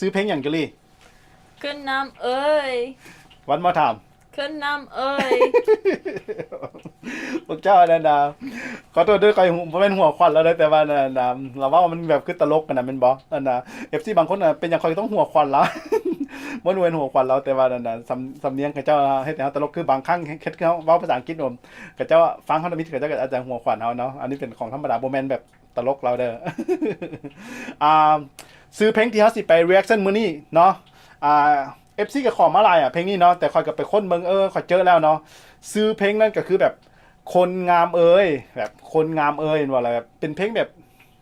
ซื้อเพลงอย่างกะลี่ ขึ้นน้ำเอ้ย วันมาถาม ขึ้นน้ำเอ้ย พวกเจ้าอันนั้นนะขอโทษด้วยใครผมเป็นหัวควันแล้วนะแต่ว่านะนะเราว่ามันแบบคือตลกกันนะเป็นบอนั่นนะเอฟซีบางคนน่ะเป็นอย่างคอยต้องหัวควันแล้ว มันเวนหัวควันแล้วแต่ว่านั่นนะสำสำเนียงเขาเจ้าให้แต่ตลกคือบางครั้งเฮ็ดเขาเว้าภาษาอังกฤษผมเขาเจ้าฟังเขามิตรเขาเจ้าก็อาจจะหัวควันเอาเนาะอันนี้เป็นของธรรมดาโบแมนแบบตลกเราเด้อ อ่า ซื้อเพลงที่เขาสิไป reaction มื้อนี้เนาะอ่าเอฟซีกับขอมาลายอะเพลงนี้เนาะแต่คอยกับไปค้นเบิ่งเออคอยเจอแล้วเนาะซื้อเพลงนั่นก็คือแบบคนงามเอ่ยแบบคนงามเอ่ยว่าอะไรแบบเป็นเพลงแบบ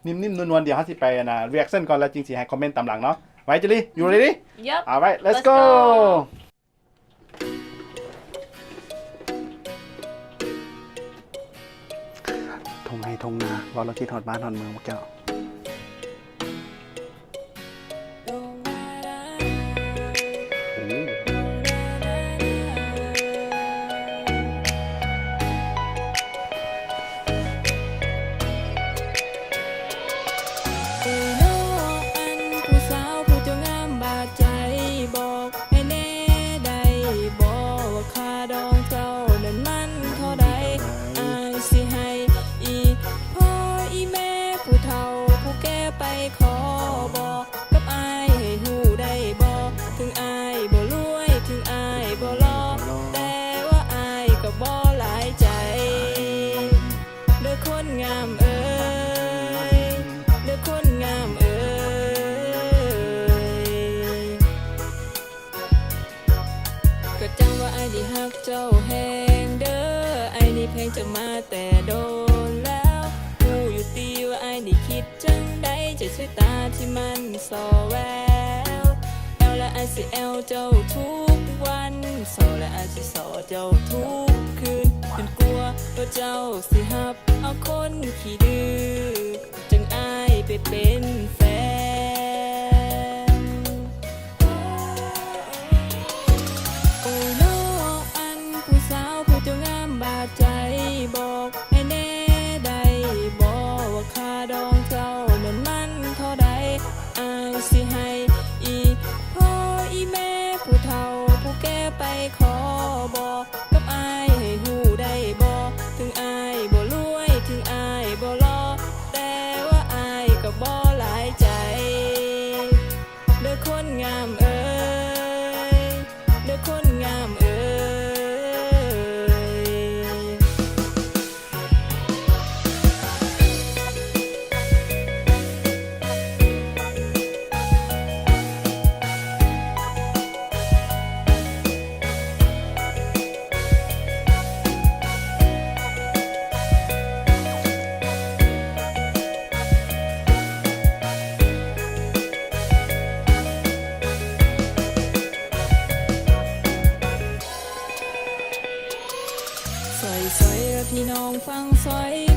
นิ่มๆนวลๆเดี๋ยวเขาสิไปนะ reaction ก่อนแล้วจริงสิให้คอมเมนต์ตามหลังเนาะไว้จิลี่ you ready Yep. alright let's Let's go go ทงให้ทงนาว่าเรา ก่ ที่มันสอแววแอลและไอซีแอลเจ้าทุกวันสอและไอซีสอเจ้าทุกคืนจนกลัวว่าเจ้าสิหับเอาคนขี้ดื้อจึงอายไปเป็นแฟน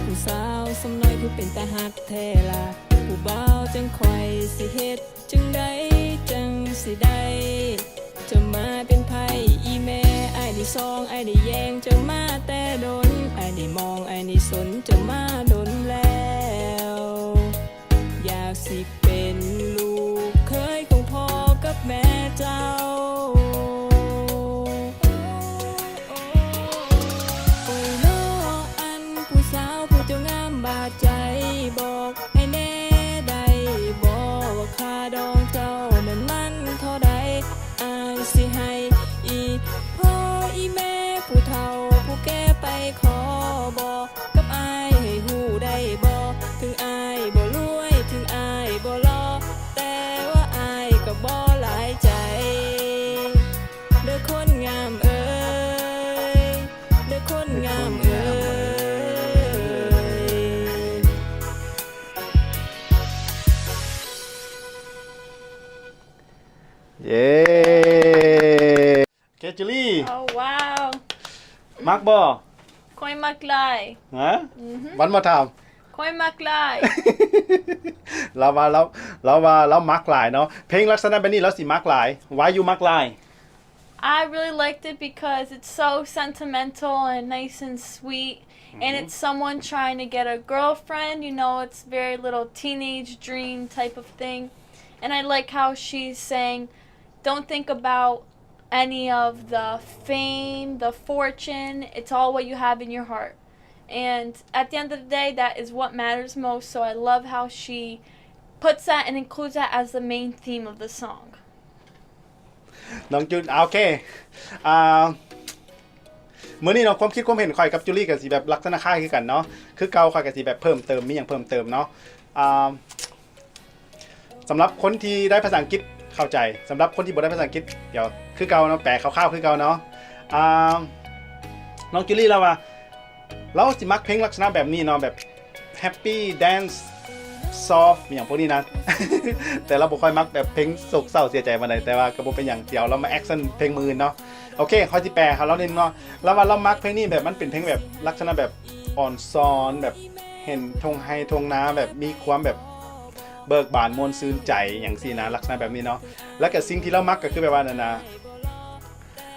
ผู้สาวสำน้อยคือเป็นตาหักแท้ละผู้บ่าวจังคอยสิเฮ็ดจังใดจังสิได้จะมาเป็นไผอีแม่ไอ้ได้ซองไอ้ได้แยงจะมาแต่ดนไอ้ได้มองไอ้ได้สนจะมาดนแล้ว อยากสิเป็น เคจิลี่ Oh wow. มักบ่ Koi maklay. ฮะวันมาถาม Koi maklay. เราว่าเราเราว่าเรามักหลายเนาะเพลงลักษณะแบบนี้เราสิมักหลาย why you มักหลาย I really liked it because it's so sentimental and nice and sweet. And it's someone trying to get a girlfriend, you know, it's very little teenage dream type of thing. and I like how she's saying, don't think about any of the fame, the fortune. It's all what you have in your heart. And at the end of the day, that is what matters most. So I love how she puts that and includes that as the main theme of the song. น้องจุนอ่าโอเคอ่าเมื่อนี้เนาะความคิดความเห็นคอยกับจูลี่กับสีแบบลักษณะคล้ายคือกันเนาะคือเกาคอยกับสีแบบเพิ่มเติมมีอย่างเพิ่มเติมเนาะอ่าสำหรับคนที่ได้ภาษาอังกฤษ เข้าใจสำหรับคนที่บ่ได้ภาษาอังกฤษเดี๋ยวคือเกาเนาะแปลคร่าวๆคือเกาเนาะอ่าน้องจูลี่เราว่าเราสิมักเพลงลักษณะแบบนี้เนาะแบบ happy dance soft อย่างพวกนี้นะ แต่เราบ่ค่อยมักแบบเพลงโศกเศร้าเสียใจมาไหนแต่ว่าก็บ่เป็นอย่างเดียวเรามาแอคชั่นเพลงมือเนาะโอเคเขาสิแปลเขาเราเล่นเนาะแล้วว่าเรามักเพลงนี้แบบมันเป็นเพลงแบบลักษณะแบบอ่อนซ้อนแบบเห็นทงไฮทงน้าแบบมีความแบบ เบิกบานมวลซืนใจอย่างสี่นะลักษณะแบบนี้เนาะแล้วก็สิ่งที่เรามักก็คือแบบว่านั่นนะ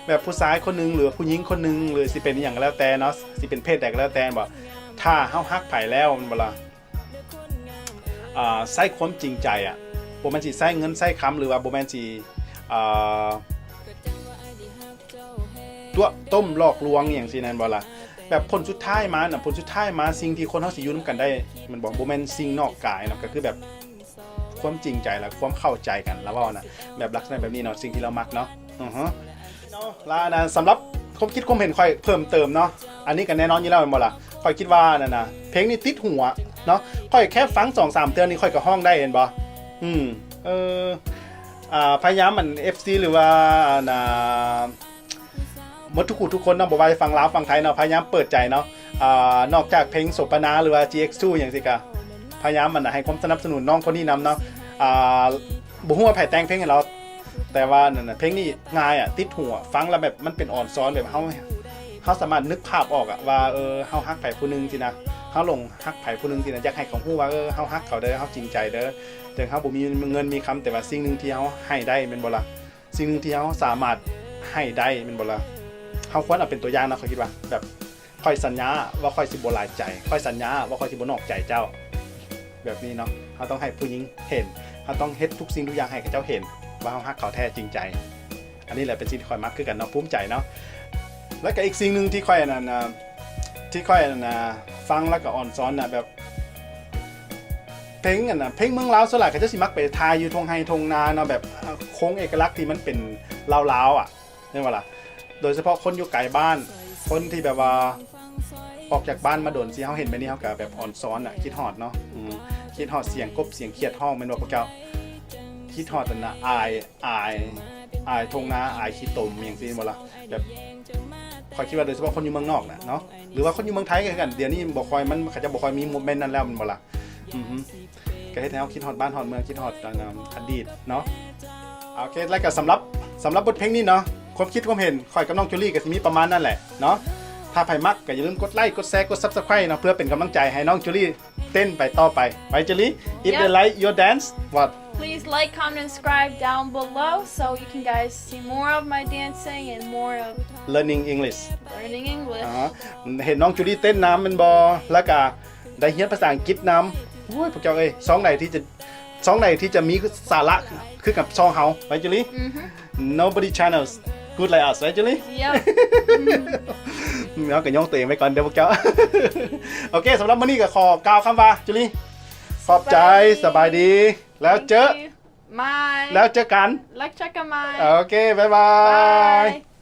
แบบผู้ชายคนหนึงหรือผู้หญิงคนหนึงหรือสิเป็นอย่างก็แล้วแต่เนาะสิเป็นเพศใดก็แล้วแต่บอกถ้าเฮาฮักไผแล้วมันบ่ล่ะอ่าใส่ความจริงใจอะบ่แม่นสิใส่เงินใส่คำหรือว่าบ่แม่นสิอ่าตัวต้มหลอกลวงอย่างสินั่นบ่ล่ะแบบผลสุดท้ายมาน่ะผลสุดท้ายมาสิ่งที่คนเฮาสิอยู่นํกันได้ มันบอกบ่แม่นสิ่งนอกกายเนาะก็คือแบบ ความจริงใจและความเข้าใจกันแล้วว่านะแบบลักษณะแบบนี้เนาะสิ่งที่เรามักเนาะอือฮะแล้วนะสำหรับความคิดความเห็นค่อยเพิ่มเติมเนาะอันนี้ก็แน่นอนอยู่แล้วแม่นบ่ล่ะค่อยคิดว่านั่นน่ะเพลงนี้ติดหัวเนาะค่อยแค่ฟังสองสามเตือนนี่ค่อยก็ห้องได้เห็นบ่อืมเอออ่าพยายามมัน FC หรือว่าอ่าหมดทุกคนทุกคนเนาะบอกว่าจะฟังลาวฟังไทยเนาะพยายามเปิดใจเนาะอ่านอกจากเพลงโสปนาหรือว่า GX2 อย่างสิกะ พยายามมันนะให้ความสนับสนุนน้องคนนี้นำเนาะอ่าบ่ฮู้ว่าไผแต่งเพลงให้เรา แต่ว่านั่นนะเพลงนี้ง่ายอะติดหัวฟังแล้วแบบมันเป็นอ่อนซ้อนแบบเฮาเฮาสามารถนึกภาพออกอะว่าเออเฮาฮักไผผู้หนึงสินะเฮาลงฮักไผผู้หนึงที่นะอยากให้เขาฮู้ว่าเออเฮาฮักเขาเด้อเฮาจริงใจเด้อถึงเฮาบ่มีเงินมีคำแต่ว่าสิ่งหนึงที่เฮาให้ได้แม่นบ่ล่ะสิ่งหนึงที่เฮาสามารถให้ได้แม่นบ่ล่ะเฮาควรเอาเป็นตัวอย่างนะข้อยคิดว่าแบบค่อยสัญญาว่าค่อยสิบ่หลายใจค่อยสัญญาว่าค่อยสิบ่นอกใจเจ้า แบบนี้เนาะเฮาต้องให้ผู้หญิงเห็นเฮาต้องเฮ็ดทุกสิ่งทุกอย่างให้กับเจ้าเห็น ว่าเฮาฮักเขาแท้จริงใจ อันนี้แหละเป็นสิ่งที่คอยมักคือกันเนาะภูมิใจเนาะแล้วก็อีกสิ่งหนึ่งที่คอยนนั้นะที่คอยนั่นนะฟังแล้วก็อ่อนซ้อนนะแบบเพลงอันนะเพลงเมืองลาวส่วนใหญ่เขาจะสิมักไปทายอยู่ทงไฮทงนาเนาะแบบโค้งเอกลักษณ์ที่มันเป็นลาวๆอะนี่ว่าล่ะโดยเฉพาะคนอยู่ไกลบ้าน คนที่แบบว่า ออกจากบ้านมาโดนสิเขาเห็นแบบนี้เขาก็แบบอ่อนซ้อนอะคิดฮอดเนาะอืมคิดฮอดเสียงกบเสียงเขียดห้องแม่นว่าพวกเจ้าคิดฮอดอันนะอายอายอายทงนาอายขี้ตมอย่างซี่บ่ล่ะแบบคอยคิดว่าโดยเฉพาะคนอยู่เมืองนอกนะเนาะหรือว่าคนอยู่เมืองไทยก็คือกันเดี๋ยวนี้บ่คอยมันเขาจะบ่คอยมีโมเมนต์นั้นแล้วมันบ่ล่ะอือฮึก็เฮ็ดให้เราคิดฮอดบ้านฮอดเมืองคิดฮอดตอนนั้นอดีตเนาะโอเคแล้วก็สำหรับสำหรับบทเพลงนี้เนาะความคิดความเห็นคอยกับน้องจูลี่ก็สิมีประมาณนั่นแหละเนาะ ถ้าใครมักก็อย่าลืมกดไลค์กดแชร์กด Subscribe เนาะเพื่อเป็นกำลังใจให้น้องจูลี่เต้นไปต่อไปไปจูลี่ if Yeah. they like your dance what Please like, comment, and subscribe down below so you can guys see more of my dancing and more of learning English learning English. อ๋อเห็นน้องจูดี้เต้นน้ำแมันบอแล้วก็ได้เรียนภาษาอังกฤษน้ำโอ้ยพวกเจ้าเอ้ยซองไหนที่จะซองไหนที่จะมีสาระคือกับซองเฮาไว้จูลี่ Mhm. nobody channels good like us ไว้จูลี่ Yep. เอาก็ย่องตัวเองไปก่อนเดี๋ยวพวกเจ้า โอเคสำหรับมื้อนี้ก็ขอกล่าวคำว่าจูลี่ขอบใจสบายดี แล้ว Thank เจอ you. My. แล้วเจอกัน Like check out my. โอเค บ๊ายบาย